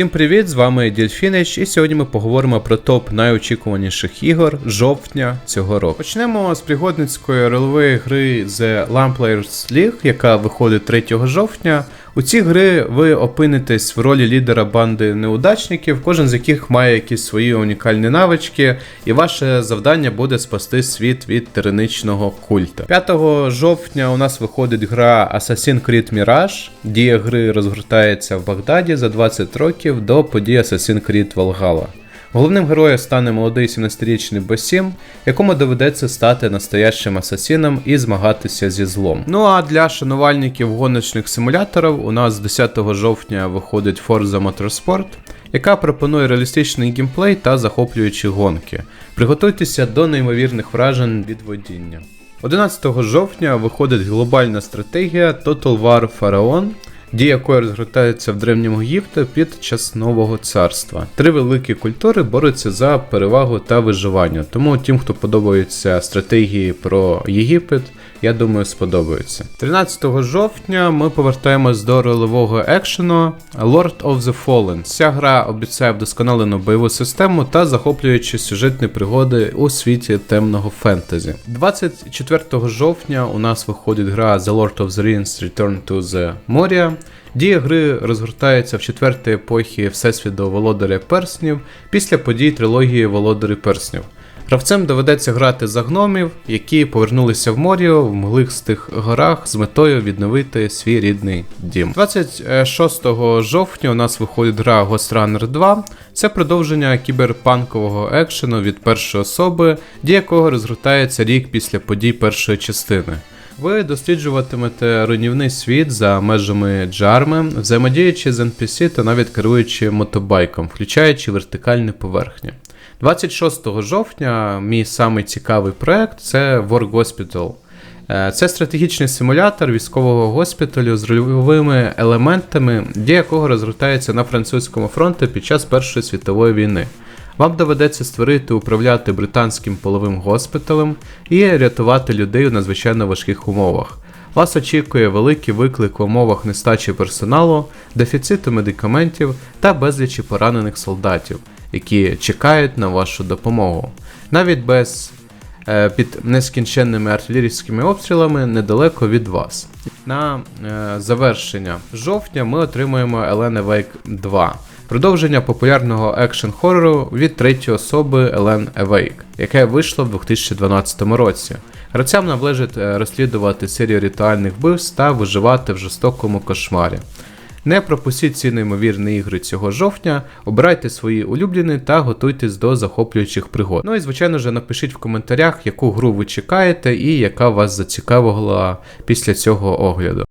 Всім привіт! З вами Дільфінич, і сьогодні ми поговоримо про топ найочікуваніших ігор жовтня цього року. Почнемо з пригодницької рольової гри The Lamplayers League, яка виходить 3 жовтня. У цій гри ви опинитесь в ролі лідера банди неудачників, кожен з яких має якісь свої унікальні навички, і ваше завдання буде спасти світ від тираничного культа. 5 жовтня у нас виходить гра Assassin's Creed Mirage. Дія гри розгортається в Багдаді за 20 років до подій Assassin's Creed Valhalla. Головним героєм стане молодий 17-річний Басім, якому доведеться стати настоящим асасіном і змагатися зі злом. Ну а для шанувальників гоночних симуляторів у нас 10 жовтня виходить Forza Motorsport, яка пропонує реалістичний геймплей та захоплюючі гонки. Приготуйтеся до неймовірних вражень від водіння. 11 жовтня виходить глобальна стратегія Total War Pharaon, дія якої розгортається в древньому Єгипті під час нового царства. Три великі культури борються за перевагу та виживання. Тому тим, хто подобається стратегії про Єгипет, я думаю, сподобаються. 13 жовтня ми повертаємось до ролевого екшену Lord of the Fallen. Ця гра обіцяє вдосконалену бойову систему та захоплюючі сюжетні пригоди у світі темного фентезі. 24 жовтня у нас виходить гра The Lord of the Rings Return to the Moria. Дія гри розгортається в четвертій епохі Всесвіту Володаря Перснів після подій трилогії Володарі Перснів. Гравцям доведеться грати за гномів, які повернулися в Моріо в мглистих горах з метою відновити свій рідний дім. 26 жовтня у нас виходить гра Ghost Runner 2. Це продовження кіберпанкового екшену від першої особи, дія якого розгортається рік після подій першої частини. Ви досліджуватимете руйнівний світ за межами джарми, взаємодіючи з NPC та навіть керуючи мотобайком, включаючи вертикальні поверхні. 26 жовтня мій самий цікавий проект це War Hospital. Е, Це стратегічний симулятор військового госпіталю з рольовими елементами, дія якого розгортається на французькому фронті під час Першої світової війни. Вам доведеться створити управляти британським половим госпіталем і рятувати людей у надзвичайно важких умовах. Вас очікує великий виклик в умовах нестачі персоналу, дефіциту медикаментів та безлічі поранених солдатів, які чекають на вашу допомогу. Навіть без е, під нескінченними артилерійськими обстрілами недалеко від вас. На е, завершення жовтня ми отримуємо Елена Вейк 2. Продовження популярного екшн хорору від третьої особи Елен Awake, яке вийшло в 2012 році. Гравцям належить е, розслідувати серію ритуальних вбивств та виживати в жорстокому кошмарі. Не пропустіть ці неймовірні ігри цього жовтня, обирайте свої улюблені та готуйтесь до захоплюючих пригод. Ну і звичайно ж напишіть в коментарях, яку гру ви чекаєте і яка вас зацікавила після цього огляду.